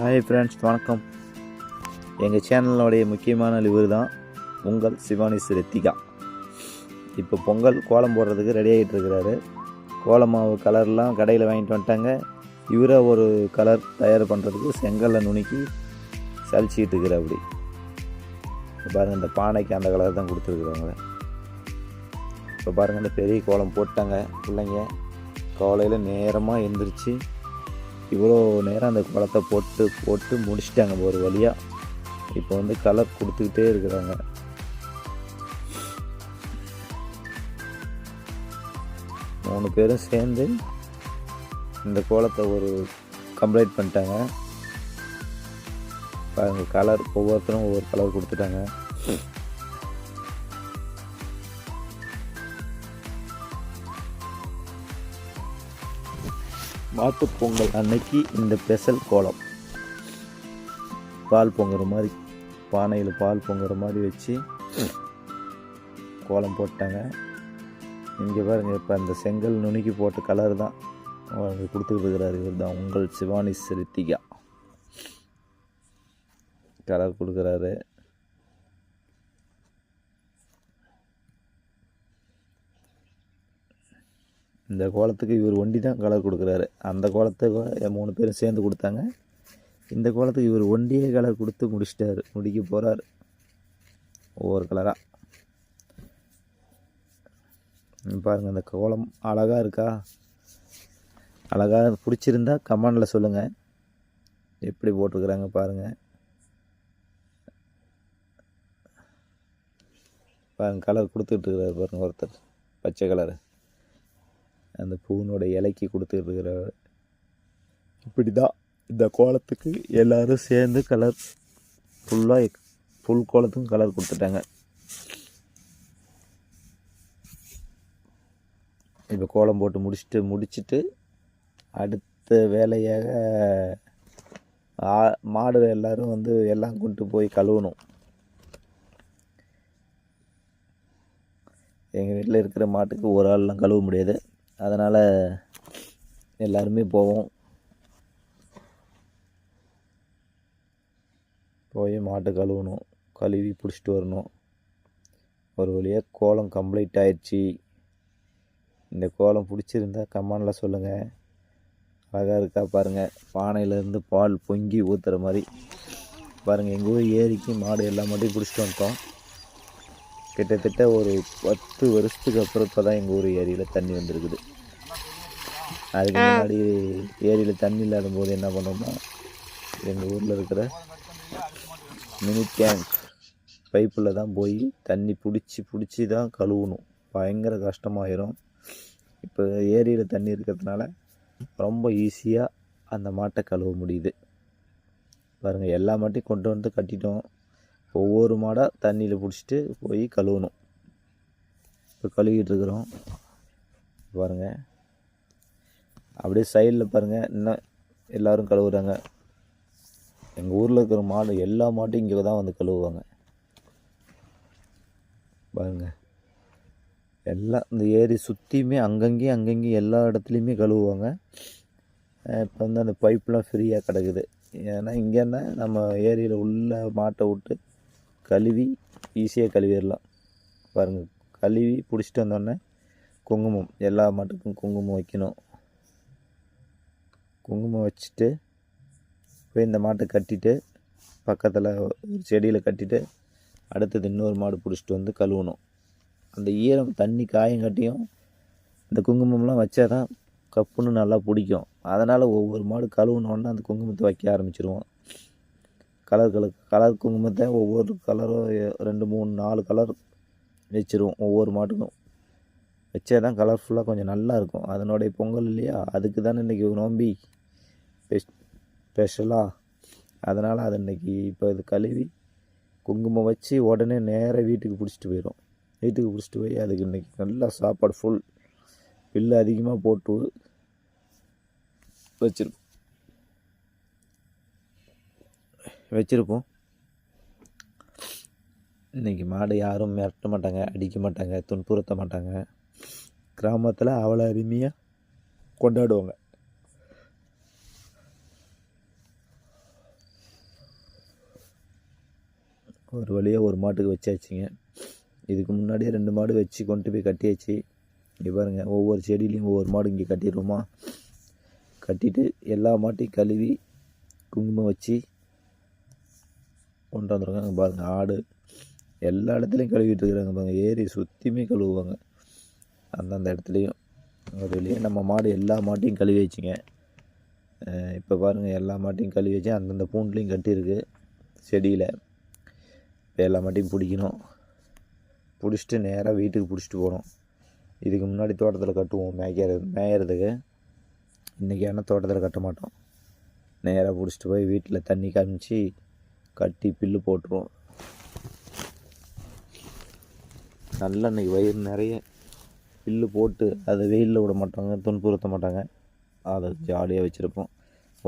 Hi friends வணக்கம். எங்கள் சேனலோடைய முக்கியமான இவர் தான் உங்கள் சிவானி ரித்திகா. இப்போ பொங்கல் கோலம் போடுறதுக்கு ரெடி ஆகிட்டு இருக்கிறாரு. கோலம் மாவு கலர்லாம் கடையில் வாங்கிட்டு வந்துட்டாங்க. இவரை ஒரு கலர் தயார் பண்ணுறதுக்கு செங்கல்ல நுணுக்கி சலிச்சிக்கிட்டு இருக்கிற அப்படி. இப்போ பாருங்கள் இந்த பானைக்கு அந்த கலர் தான் கொடுத்துருக்குறாங்க. இப்போ பாருங்கள் இந்த பெரிய கோலம் போட்டாங்க. பிள்ளைங்க காலையில் நேரமாக எழுந்திரிச்சு இவ்வளோ நேரம் அந்த குளத்தை போட்டு போட்டு முடிச்சிட்டாங்க. ஒரு வழியாக இப்போ வந்து கலர் கொடுத்துக்கிட்டே இருக்கிறாங்க. மூணு பேரும் சேர்ந்து இந்த கோலத்தை ஒரு கம்ப்ளீட் பண்ணிட்டாங்க. பாருங்கள் கலர் ஒவ்வொருத்தரும் ஒவ்வொரு கலர் கொடுத்துட்டாங்க. மாட்டுப் பொங்கல் அன்னைக்கு இந்த ஸ்பெஷல் கோலம். பால் பொங்குற மாதிரி பானையில் பால் பொங்குற மாதிரி வச்சு கோலம் போட்டாங்க. இங்கே பாருங்க இப்போ அந்த செங்கல் நுணுக்கி போட்ட கலர் தான் அவங்க கொடுத்துக்கிட்டு இருக்கிறாரு. இவர் தான் உங்கள் சிவானி சிரித்திகா கலர் கொடுக்குறாரு. இந்த கோலத்துக்கு இவர் ஒண்டி தான் கலர் கொடுக்குறாரு. அந்த கோலத்துக்கு மூணு பேரும் சேர்ந்து கொடுத்தாங்க. இந்த கோலத்துக்கு இவர் ஒண்டியே கலர் கொடுத்து முடிச்சிட்டாரு. முடிக்க போகிறாரு ஒவ்வொரு கலராக பாருங்கள் இந்த கோலம் அழகாக இருக்கா? அழகாக பிடிச்சிருந்தா கமெண்டில் சொல்லுங்கள் எப்படி போட்டிருக்கிறாங்க பாருங்கள் பாருங்கள் கலர் கொடுத்துட்டு பாருங்கள் ஒருத்தர். பச்சை கலரு அந்த பூவினோட இலைக்கு கொடுத்துருக்கிறார் இப்படி தான் இந்த கோலத்துக்கு எல்லோரும் சேர்ந்து கலர் ஃபுல்லாக ஃபுல் கோலத்துக்கும் கலர் கொடுத்துட்டாங்க. இப்போ கோலம் போட்டு முடிச்சுட்டு முடிச்சுட்டு அடுத்த வேலையாக மாடு எல்லோரும் வந்து எல்லாம் கொண்டு போய் கழுவணும். எங்கள் வீட்டில் இருக்கிற மாட்டுக்கு ஒரு ஆள்லாம் கழுவ முடியாது. அதனால் எல்லாருமே போவோம். போய் மாட்டை கழுவணும் கழுவி பிடிச்சிட்டு வரணும். ஒரு வழியாக கோலம் கம்ப்ளீட் ஆயிடுச்சு. இந்த கோலம் பிடிச்சிருந்தா கமெண்டில் சொல்லுங்கள் அழகாக இருக்கா பாருங்கள் பானையிலேருந்து பால் பொங்கி ஊற்றுற மாதிரி. பாருங்கள் எங்கள் ஊர் ஏரிக்கு மாடு எல்லா மாட்டையும் பிடிச்சிட்டு வந்துட்டோம். கிட்டத்தட்ட ஒரு பத்து வருஷத்துக்கு அப்புறம் இப்போ தான் எங்கள் ஊர் ஏரியில் தண்ணி வந்திருக்குது. அதுக்கு முன்னாடி ஏரியில் தண்ணி இல்லாத போது என்ன பண்ணோம்னா எங்கள் ஊரில் இருக்கிற மினி டேங்க் பைப்பில் தான் போய் தண்ணி பிடிச்சி பிடிச்சி தான் கழுவணும். பயங்கர கஷ்டமாயிரும். இப்போ ஏரியில் தண்ணி இருக்கிறதுனால ரொம்ப ஈஸியாக அந்த மாட்டை கழுவ முடியுது. பாருங்கள் எல்லா மாட்டையும் கொண்டு வந்து கட்டிட்டோம். ஒவ்வொரு மாடாக தண்ணியில் பிடிச்சிட்டு போய் கழுவணும். இப்போ கழுவிட்டு இருக்கிறோம் பாருங்கள் அப்படியே சைடில் பாருங்கள் இன்னும் எல்லோரும் கழுவுறாங்க. எங்கள் ஊரில் இருக்கிற மாடு எல்லா மாட்டும் இங்கே தான் வந்து கழுவுவாங்க. பாருங்க. எல்லாம் இந்த ஏரி சுற்றியுமே அங்கங்கேயும் அங்கங்கேயும் எல்லா இடத்துலையுமே கழுவுவாங்க. இப்போ வந்து அந்த பைப்லாம் ஃப்ரீயாக கிடக்குது. ஏன்னா இங்கேன்னா நம்ம ஏரியில் உள்ள மாட்டை விட்டு கழுவி ஈஸியாக கழுவிடலாம். பாருங்கள் கழுவி பிடிச்சிட்டு வந்தோடனே குங்குமம் எல்லா மாட்டுக்கும் குங்குமம் வைக்கணும். குங்குமம் வச்சுட்டு போய் இந்த மாட்டை கட்டிட்டு பக்கத்தில் ஒரு செடியில் கட்டிட்டு அடுத்தது இன்னொரு மாடு பிடிச்சிட்டு வந்து கழுவணும். அந்த ஈரம் தண்ணி காயங்காட்டியும் இந்த குங்குமம்லாம் வச்சா தான் கப்புன்னு நல்லா பிடிக்கும். அதனால் ஒவ்வொரு மாடு கழுவுனோடனே அந்த குங்குமத்தை வைக்க ஆரம்பிச்சிருவோம். கலர் கலர் கலர் குங்குமத்தை ஒவ்வொரு கலரும் ரெண்டு மூணு நாலு கலர் வச்சிருவோம் ஒவ்வொரு மாட்டுக்கும். வச்சா தான் கலர்ஃபுல்லாக கொஞ்சம் நல்லாயிருக்கும் அதனுடைய பொங்கல் இல்லையா? அதுக்கு தானே இன்றைக்கி நோம்பி ஸ்பெஷலாக அதனால் அது இன்றைக்கி இப்போ இது கழுவி குங்குமம் வச்சு உடனே நேராக வீட்டுக்கு பிடிச்சிட்டு போயிடும் வீட்டுக்கு பிடிச்சிட்டு போய் அதுக்கு இன்றைக்கி நல்லா சாப்பாடு ஃபுல் பில்லு அதிகமாக போட்டு வச்சிருப்போம். வச்சுருப்போம். இன்றைக்கி மாடு யாரும் மிரட்ட மாட்டாங்க அடிக்க மாட்டாங்க துன்புறுத்த மாட்டாங்க. கிராமத்தில் அவ்வளோ அருமையாக கொண்டாடுவாங்க. ஒரு வழியாக ஒரு மாட்டுக்கு வச்சாச்சுங்க. இதுக்கு முன்னாடியே ரெண்டு மாடு வச்சு கொண்டு போய் கட்டியாச்சு. இங்கே பாருங்கள் ஒவ்வொரு செடியிலையும் ஒவ்வொரு மாடு இங்கே கட்டிடுவோமா? கட்டிட்டு எல்லா மாட்டையும் கழுவி குங்குமம் வச்சு கொண்டு வந்துருக்காங்க. பாருங்கள் ஆடு. எல்லா இடத்துலையும் கழுவிட்டு இருக்கிறாங்க ஏரி சுற்றியுமே கழுவுவாங்க. அந்தந்த இடத்துலையும். ஒரு நம்ம மாடு எல்லா மாட்டையும் கழுவி வச்சுங்க. இப்போ பாருங்கள் எல்லா மாட்டையும் கழுவி வச்சு அந்தந்த பூண்டுலையும் கட்டியிருக்கு. செடியில். இப்போ எல்லா மாட்டையும் பிடிக்கணும். பிடிச்சிட்டு நேராக வீட்டுக்கு பிடிச்சிட்டு போகணும். இதுக்கு முன்னாடி தோட்டத்தில் கட்டுவோம். மேய்க்கிறது மேயறதுக்கு. இன்றைக்கி ஆனால் தோட்டத்தில் கட்ட மாட்டோம். நேராக பிடிச்சிட்டு போய் வீட்டில் தண்ணி காமிச்சு கட்டி பில்லு போட்டுருவோம். நல்லா அன்றைக்கி வயிறு நிறைய பில்லு போட்டு அதை வெயிலில் விட மாட்டாங்க துன்புறுத்த மாட்டாங்க. அதை ஜாலியாக வச்சுருப்போம்.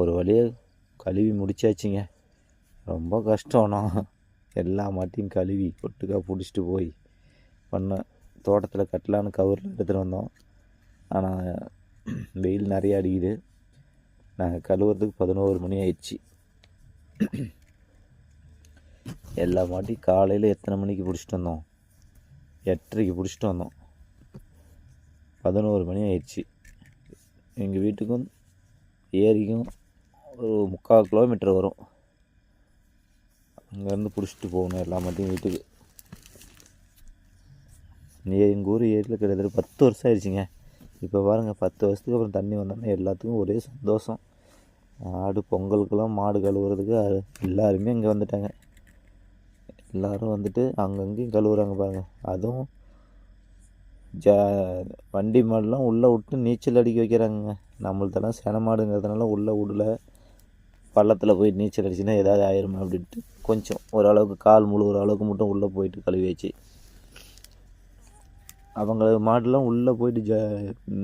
ஒரு வழியாக கழுவி முடிச்சாச்சுங்க. ரொம்ப கஷ்டம்னா எல்லா மாட்டையும் கழுவி கொட்டுக்கா பிடிச்சிட்டு போய் பண்ண தோட்டத்தில் கட்டலான்னு கவரில் எடுத்துகிட்டு வந்தோம். ஆனால் வெயில் நிறையா அடிக்குது. நாங்கள் கழுவுறதுக்கு பதினோரு மணி ஆயிடுச்சு. எல்லா மாட்டையும் காலையில் எத்தனை மணிக்கு பிடிச்சிட்டு வந்தோம்? எட்டரைக்கு பிடிச்சிட்டு வந்தோம். பதினோரு மணி ஆயிடுச்சு. எங்கள் வீட்டுக்கும் ஏரிக்கும் ஒரு முக்கால் கிலோமீட்டர் வரும். அங்கேருந்து பிடிச்சிட்டு போகணும் எல்லா மாட்டையும் வீட்டுக்கு. எங்கள் ஊர் ஏரியில் கிட்டத்தட்ட பத்து வருஷம் ஆயிடுச்சுங்க. இப்போ பாருங்கள் பத்து வருஷத்துக்கு அப்புறம் தண்ணி வந்தோன்னா எல்லாத்துக்கும் ஒரே சந்தோஷம். ஆடு பொங்கலுக்கெல்லாம் மாடு கழுவுறதுக்கு எல்லாருமே இங்கே வந்துட்டாங்க. எல்லாரும் வந்துட்டு அங்கங்கேயும் கழுவுறாங்க பாருங்கள் அதுவும் ஜா வண்டி மாடுலாம் உள்ளே விட்டு நீச்சல் அடிக்க வைக்கிறாங்க நம்மள்தெல்லாம் சென மாடுங்கிறதுனால உள்ளே விடல. பள்ளத்தில் போய் நீச்சல் அடிச்சுன்னா ஏதாவது ஆயிரும் அப்படின்ட்டு கொஞ்சம் ஓரளவுக்கு கால் முழுகிற அளவுக்கு மட்டும் உள்ளே போயிட்டு கழுவியாச்சு அவங்க மாடுலாம் உள்ளே போயிட்டு ஜ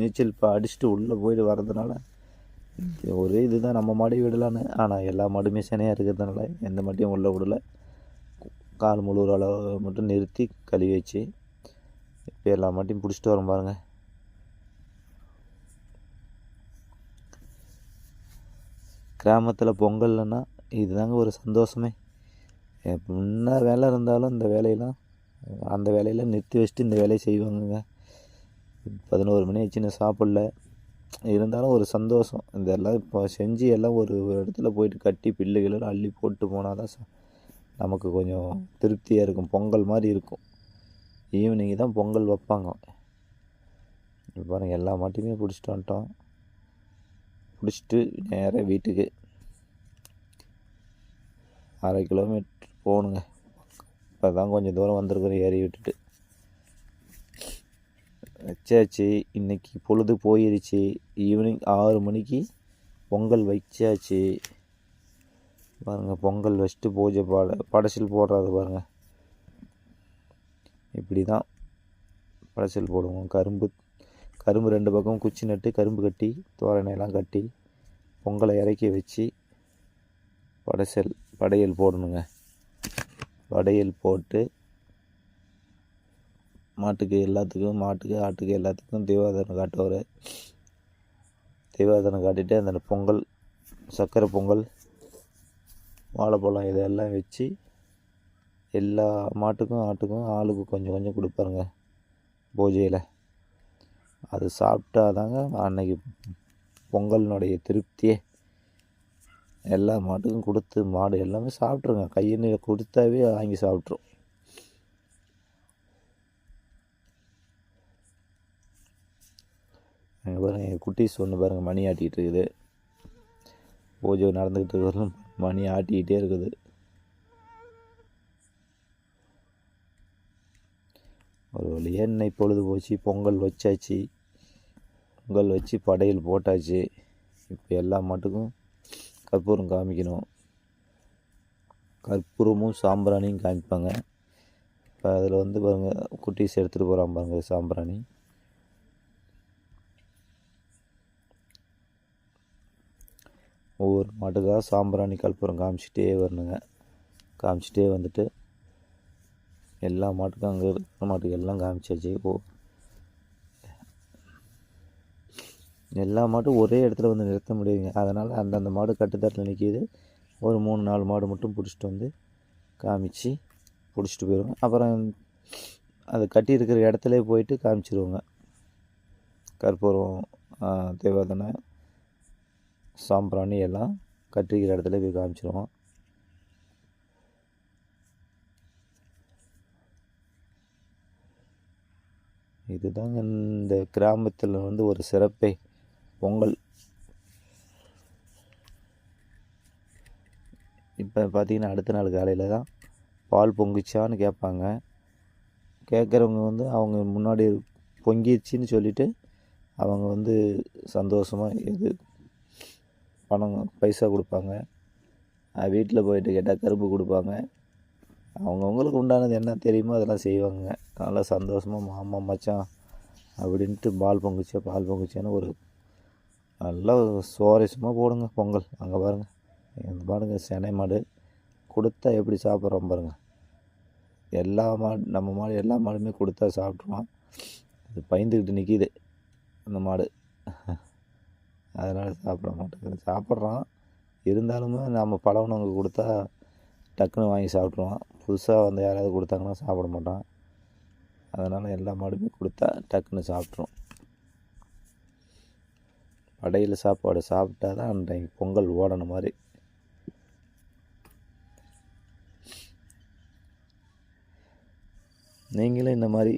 நீச்சல் இப்போ அடிச்சுட்டு உள்ளே போயிட்டு வர்றதுனால ஒரே இதுதான் நம்ம மாடி விடலான்னு. ஆனால் எல்லா மாடுமே சினையாக இருக்கிறதுனால எந்த மாட்டையும் உள்ளே விடலை. கால் முழுகிற அளவு மட்டும் நிறுத்தி கழுவி வச்சு இப்போ எல்லா மாட்டையும் பிடிச்சிட்டு வரோம் பாருங்கள் கிராமத்தில் பொங்கல்னா இதுதாங்க ஒரு சந்தோஷமே. என்ன வேலை இருந்தாலும் இந்த வேலையெல்லாம் அந்த வேலையெல்லாம் நிறுத்தி வச்சுட்டு இந்த வேலையை செய்வாங்கங்க. பதினோரு மணி ஆச்சுன்னு சாப்பிடல. இருந்தாலும் ஒரு சந்தோஷம். இதெல்லாம் இப்போ செஞ்சு எல்லாம் ஒரு ஒரு இடத்துல போயிட்டு கட்டி பில்லுகளெல்லாம் அள்ளி போட்டு போனால் தான் நமக்கு கொஞ்சம் திருப்தியாக இருக்கும். பொங்கல் மாதிரி இருக்கும். ஈவினிங் தான் பொங்கல் வைப்பாங்க. பாருங்கள் எல்லா மாட்டையுமே பிடிச்சிட்டு வந்துட்டோம். பிடிச்சிட்டு நேராக வீட்டுக்கு. அரை கிலோமீட்டர் போகணுங்க. இப்போ தான் கொஞ்சம் தூரம் வந்திருக்கிறோம் ஏறி விட்டுட்டு. வச்சாச்சு. இன்னைக்கு பொழுது போயிருச்சு. ஈவினிங் ஆறு மணிக்கு பொங்கல் வச்சாச்சு. பாருங்கள் பொங்கல் வச்சுட்டு பூஜை பாட படைசல் போடுறது பாருங்கள் இப்படி தான் படைசல் போடுவோம். கரும்பு கரும்பு ரெண்டு பக்கம் குச்சி நட்டு கரும்பு கட்டி தோரணையெல்லாம் கட்டி பொங்கலை இறக்கி வச்சு படைசல் படையல் போடணுங்க. படையல் போட்டு மாட்டுக்கு எல்லாத்துக்கும் மாட்டுக்கு ஆட்டுக்கு எல்லாத்துக்கும் தெய்வாதனம் காட்டுவார். தெய்வாதனம் காட்டிட்டு அந்த பொங்கல் சர்க்கரை பொங்கல் வாழைப்பழம் இதெல்லாம் வச்சு எல்லா மாட்டுக்கும் ஆட்டுக்கும் ஆளுக்கு கொஞ்சம் கொஞ்சம் கொடுப்பாருங்க பூஜையில். அது சாப்பிட்டாதாங்க அன்னைக்கு பொங்கலினுடைய திருப்தியே. எல்லா மாட்டுக்கும் கொடுத்து மாடு எல்லாமே சாப்பிட்ருங்க கையெண்ணில் கொடுத்தாவே வாங்கி சாப்பிட்ரும் அங்கே பாருங்கள் எங்கள் குட்டீஸ் ஒன்று பாருங்கள் மணி ஆட்டிகிட்டு இருக்குது. பூஜை நடந்துக்கிட்டு இருக்கிறதும் மணி ஆட்டிக்கிட்டே இருக்குது. ஒரு வழியாக இன்னைக்கு பொழுது போச்சு பொங்கல் வச்சாச்சு பொங்கல் வச்சு படையல் போட்டாச்சு. இப்போ எல்லா மாட்டுக்கும் கற்பூரம் காமிக்கணும். கற்பூரமும் சாம்பிராணியும் காமிப்பாங்க. இப்போ அதில் வந்து பாருங்கள் குட்டீஸ் எடுத்துகிட்டு போகிறான் பாருங்கள் சாம்பிராணி. ஒவ்வொரு மாட்டுக்காக சாம்பிராணி கற்பூரம் காமிச்சிட்டே வரணுங்க. காமிச்சிட்டே வந்துட்டு எல்லா மாட்டுக்கும் அங்கே இருக்கிற மாட்டுக்கு எல்லாம் காமிச்சாச்சு. ஓ எல்லா மாட்டும் ஒரே இடத்துல வந்து நிறுத்த முடியுங்க அதனால் அந்தந்த மாடு கட்டுத்தட்டில் நிற்கிது ஒரு மூணு நாலு மாடு மட்டும் பிடிச்சிட்டு வந்து காமிச்சு பிடிச்சிட்டு போயிடுவோம் அப்புறம் அது கட்டி இருக்கிற இடத்துல போயிட்டு காமிச்சிருவோங்க. கற்பூரம் தேவாதனை சாம்பிராணி எல்லாம் கட்டிக்கிற இடத்துல போய் காமிச்சிருவோம். இதுதாங்க இந்த கிராமத்தில் வந்து ஒரு சிறப்பே பொங்கல். இப்போ பார்த்தீங்கன்னா அடுத்த நாள் காலையில் தான் பால் பொங்கிச்சான்னு கேட்பாங்க. கேட்குறவங்க வந்து அவங்க முன்னாடி பொங்கிடுச்சின்னு சொல்லிவிட்டு அவங்க வந்து சந்தோஷமாக இது பணம் பைசா கொடுப்பாங்க. வீட்டில் போயிட்டு கேட்டால் கரும்பு கொடுப்பாங்க. அவங்கவுங்களுக்கு உண்டானது என்ன தெரியுமோ அதெல்லாம் செய்வாங்க நல்லா சந்தோஷமாக மாமா மச்சான் அப்படின்ட்டு பால் பொங்குச்சா பால் பொங்குச்சான்னு ஒரு நல்லா சுவாரஸ்யமாக போடுங்க பொங்கல். அங்கே பாருங்கள் இந்த பாருங்க செனை மாடு கொடுத்தா எப்படி சாப்பிட்றோம் பாருங்கள் எல்லா மாடு நம்ம மாடு எல்லா மாடுமே கொடுத்தா சாப்பிட்ருவோம் அது பயந்துக்கிட்டு நிற்கிது அந்த மாடு. அதனால் சாப்பிட மாட்டேங்குது சாப்பிட்றோம் இருந்தாலுமே நம்ம பழகினவங்க கொடுத்தா டக்குன்னு வாங்கி சாப்பிட்ருவான் புதுசாக வந்து யாராவது கொடுத்தாங்கன்னா சாப்பிட மாட்டான். அதனால் எல்லா மாடுமே கொடுத்தா டக்குன்னு சாப்பிட்ரும் படையில் சாப்பாடு சாப்பிட்டா தான் அன்றைக்கு பொங்கல் ஓடணும் மாதிரி. நீங்களும் இந்த மாதிரி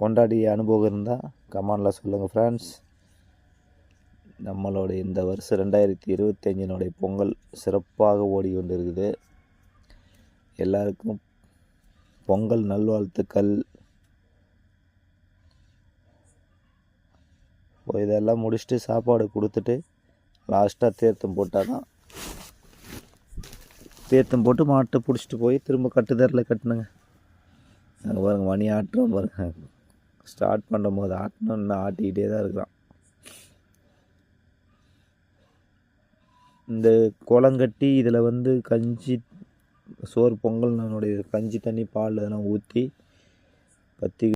கொண்டாடிய அனுபவம் இருந்தால் கமெண்டில் சொல்லுங்கள் ஃப்ரெண்ட்ஸ் நம்மளோட இந்த வருஷம் ரெண்டாயிரத்தி இருபத்தஞ்சினுடைய பொங்கல் சிறப்பாக ஓடி இருக்குது எல்லாருக்கும் பொங்கல் நல்வாழ்த்துக்கள். இப்போ இதெல்லாம் முடிச்சுட்டு சாப்பாடு கொடுத்துட்டு லாஸ்ட்டாக தீர்த்தம் போட்டால் தான் தீர்த்தம் போட்டு மாட்டை பிடிச்சிட்டு போய் திரும்ப கட்டுதரில் கட்டணுங்க. அங்கே பாருங்கள் மணி ஆட்டுறோம் பாருங்கள் ஸ்டார்ட் பண்ணும் போது ஆட்டணும் இன்னும் ஆட்டிக்கிட்டே தான் இருக்கிறான் இந்த குளங்கட்டி இதில் வந்து கஞ்சி சோறு பொங்கல் கஞ்சி தண்ணி பால் அதெல்லாம் ஊற்றி பற்றி